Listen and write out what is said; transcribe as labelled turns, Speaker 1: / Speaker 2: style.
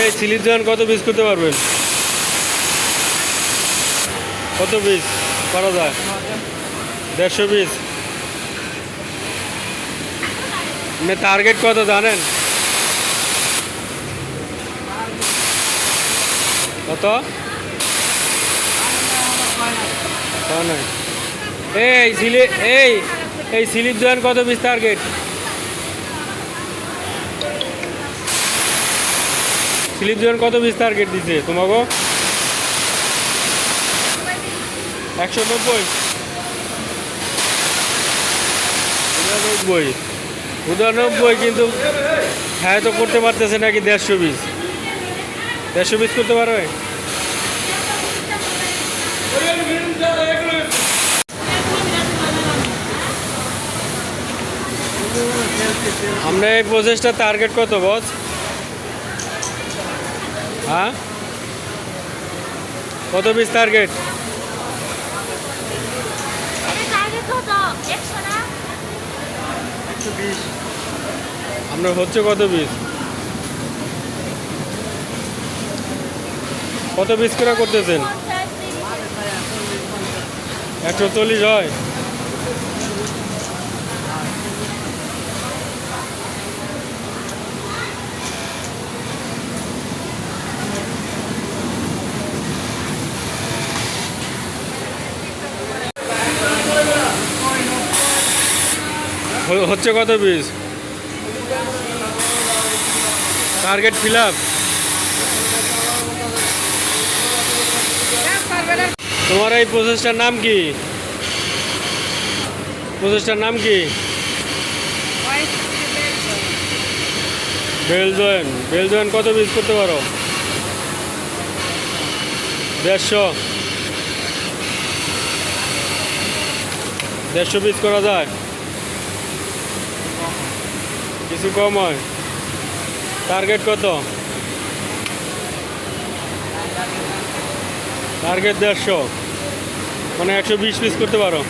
Speaker 1: এই চিলির জোয়ান কত পিস করতে পারবেন? কত পিস করা যায় দেড়শো পিস টার্গেট কত জানেন? কত? এই সিলি এই এই সিলিপ জয়েন কত পিস টার্গেট স্লিপ জয়েন কত পিস টার্গেট দিছে? তোমাকে? একশো নব্বই। উননব্বই। উননব্বই কিন্তু হ্যাঁ তো করতে পারতেছে নাকি দেড়শো পিস দেড়শো পিস করতে পারবে? আমরা এই প্রসেসটা টার্গেট কত বস হ্যাঁ? কত পিস টার্গেট আপনার হচ্ছে কত পিস কত পিস করে করতেছেন? একশো চল্লিশ হয়? হচ্ছে কত পিস টার্গেট ফিল আপ তোমার এই প্রসেসটার নাম কি? প্রসেসটার নাম কি? বেলজয়েন বেলজয়েন কত পিস করতে পারো? দেড়শো। দেড়শো পিস করা যায়। কিছু কম হয়। টার্গেট কত? টার্গেট দেড়শো। মানে একশো বিশ পিস করতে পারো।